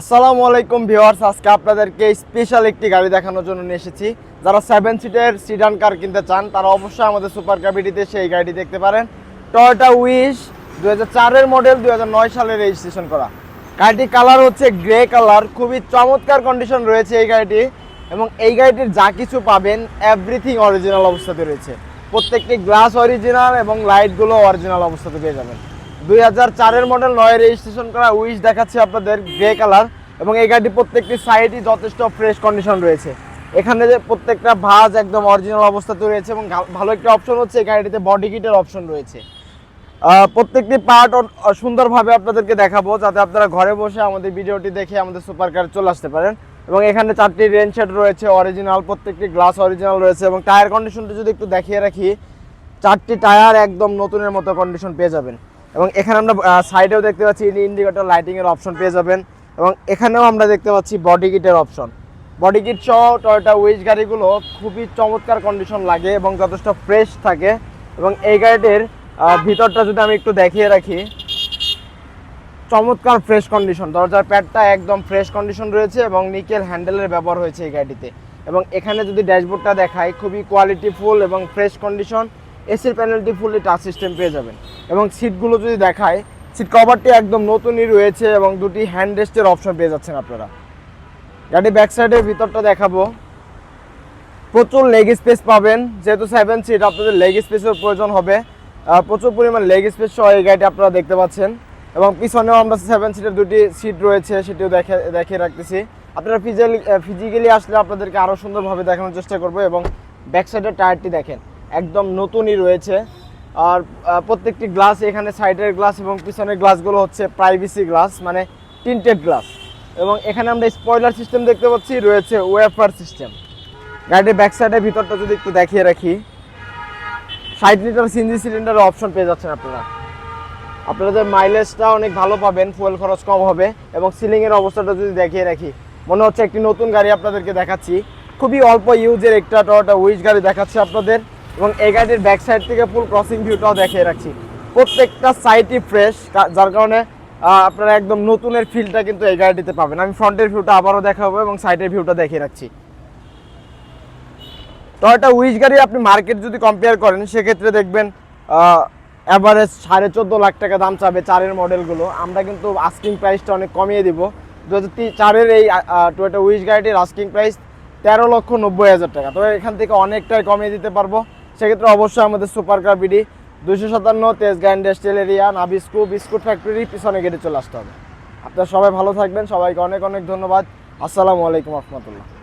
আসসালামু আলাইকুম ভিউয়ার্স, আজকে আপনাদেরকে স্পেশাল একটি গাড়ি দেখানোর জন্য নিয়ে এসেছি। যারা সেভেন সিটের সিডান কার কিনতে চান, তারা অবশ্যই আমাদের সুপার কাবিটিতে সেই গাড়িটি দেখতে পারেন। টয়োটা উইশ দু হাজার মডেল দু সালে রেজিস্ট্রেশন করা। গাড়িটির কালার হচ্ছে গ্রে কালার খুবই চমৎকার কন্ডিশন রয়েছে এই গাড়িটি এবং এই গাড়িটির যা কিছু পাবেন এভরিথিং অরিজিনাল অবস্থাতে রয়েছে। প্রত্যেকটি গ্লাস অরিজিনাল এবং লাইটগুলো অরিজিনাল অবস্থাতে পেয়ে যাবেন। দুই হাজার চারের মডেল নয় রেজিস্ট্রেশন করা উইশ দেখাচ্ছে আপনাদের গ্রে কালার এবং এই গাড়িটি প্রত্যেকটি সাইডই যথেষ্ট ফ্রেশ কন্ডিশন রয়েছে। এখানে যে প্রত্যেকটা ভাঁজ একদম অরিজিনাল অবস্থাতে রয়েছে এবং ভালো একটা অপশন হচ্ছে এই গাড়িটিতে বডি কিটের অপশন রয়েছে। প্রত্যেকটি পার্ট সুন্দরভাবে আপনাদেরকে দেখাবো যাতে আপনারা ঘরে বসে আমাদের ভিডিওটি দেখে আমাদের সুপার কার চলে আসতে পারেন। এবং এখানে চারটি রেন রয়েছে অরিজিনাল প্রত্যেকটি গ্লাস অরিজিনাল রয়েছে এবং টায়ার কন্ডিশনটা যদি একটু দেখিয়ে রাখি, চারটি টায়ার একদম নতুনের মতো কন্ডিশন পেয়ে যাবেন। এবং এখানে আমরা সাইডেও দেখতে পাচ্ছি ইন্ডিকেটর লাইটিং এর অপশন পেয়ে যাবেন। এবং এখানেও আমরা দেখতে পাচ্ছি বডি কিটের অপশন বডি কিট সহ টয়োটা উইচ গাড়িগুলো খুবই চমৎকার কন্ডিশন লাগে এবং যথেষ্ট ফ্রেশ থাকে। এবং এই গাড়িটির ভিতরটা যদি আমি একটু দেখিয়ে রাখি, চমৎকার ফ্রেশ কন্ডিশন দরজার প্যাডটা একদম ফ্রেশ কন্ডিশন রয়েছে এবং নিকেল হ্যান্ডেলের ব্যবহার হয়েছে এই গাড়িতে এবং এখানে যদি ড্যাশবোর্ডটা দেখাই, খুবই কোয়ালিটি ফুল এবং ফ্রেশ কন্ডিশন এসির প্যানেলটি ফুললি টাচ সিস্টেম পেয়ে যাবেন। এবং সিটগুলো যদি দেখায় সিট কভারটি একদম নতুনই রয়েছে এবং দুটি হ্যান্ড রেস্টের অপশন পেয়ে যাচ্ছেন আপনারা। গাড়ি ব্যাক সাইডের ভিতরটা দেখাবো। প্রচুর লেগ স্পেস পাবেন। যেহেতু সেভেন সিট আপনাদের লেগ স্পেসের প্রয়োজন হবে। প্রচুর পরিমাণ লেগ স্পেস সহ এই গাড়িটি আপনারা দেখতে পাচ্ছেন। এবং পিছনেও আমরা সেভেন সিটের দুটি সিট রয়েছে, সেটিও দেখে, দেখিয়ে রাখতেছি। আপনারা ফিজিক্যালি আসলে আপনাদেরকে আরও সুন্দরভাবে দেখানোর চেষ্টা করব এবং ব্যাক সাইডের টায়ারটি দেখেন, একদম নতুনই রয়েছে। আর প্রত্যেকটি গ্লাস এখানে সাইডের গ্লাস এবং পিছনের গ্লাসগুলো হচ্ছে প্রাইভেসি গ্লাস মানে টিন্টেড গ্লাস এবং এখানে আমরা স্পয়লার সিস্টেম দেখতে পাচ্ছি, রয়েছে ওয়েফার সিস্টেম গাড়ির ব্যাক সাইডের ভিতরটা যদি একটু দেখিয়ে রাখি। ষাট লিটার সিএনজি সিলিন্ডারের অপশন পেয়ে যাচ্ছেন আপনারা। আপনাদের মাইলেজটা অনেক ভালো পাবেন ফুয়েল খরচ কম হবে এবং সিলিংয়ের অবস্থাটা যদি দেখিয়ে রাখি, মনে হচ্ছে একটি নতুন গাড়ি আপনাদেরকে দেখাচ্ছি। খুবই অল্প ইউজের একটা টয়োটা উইচ গাড়ি দেখাচ্ছি আপনাদের। এবং এই গাড়ির ব্যাক সাইড থেকে ফুল ক্রসিং ভিউটাও দেখিয়ে রাখছি। প্রত্যেকটা সাইডই ফ্রেশ যার কারণে আপনারা একদম নতুনের ফিলটা কিন্তু এই গাড়িটিতে পাবেন। আমি ফ্রন্টের ভিউটা আবারও দেখাবো এবং সাইডের ভিউটা দেখিয়ে রাখছি। টয়োটা উইচ গাড়ি আপনি মার্কেট যদি কম্পেয়ার করেন, সেক্ষেত্রে দেখবেন অ্যাভারেজ সাড়ে চোদ্দ লাখ টাকা দাম চাবে চারের মডেলগুলো আমরা কিন্তু আস্কিং প্রাইসটা অনেক কমিয়ে দিব। দু হাজার চারের এই টয়োটা উইচ গাড়িটির আস্কিং প্রাইস তেরো লক্ষ নব্বই হাজার টাকা। তো এখান থেকে অনেকটাই কমিয়ে দিতে পারব। সেক্ষেত্রে অবশ্যই আমাদের সুপার কার বিডি দুইশো সাতান্ন Tejgaon industrial area, Nabisco, biscuit factory, পিছনে গেটে চলে আসতে হবে। আপনারা সবাই ভালো থাকবেন, সবাইকে অনেক অনেক ধন্যবাদ। আসসালামু আলাইকুম রহমতুল্লাহ।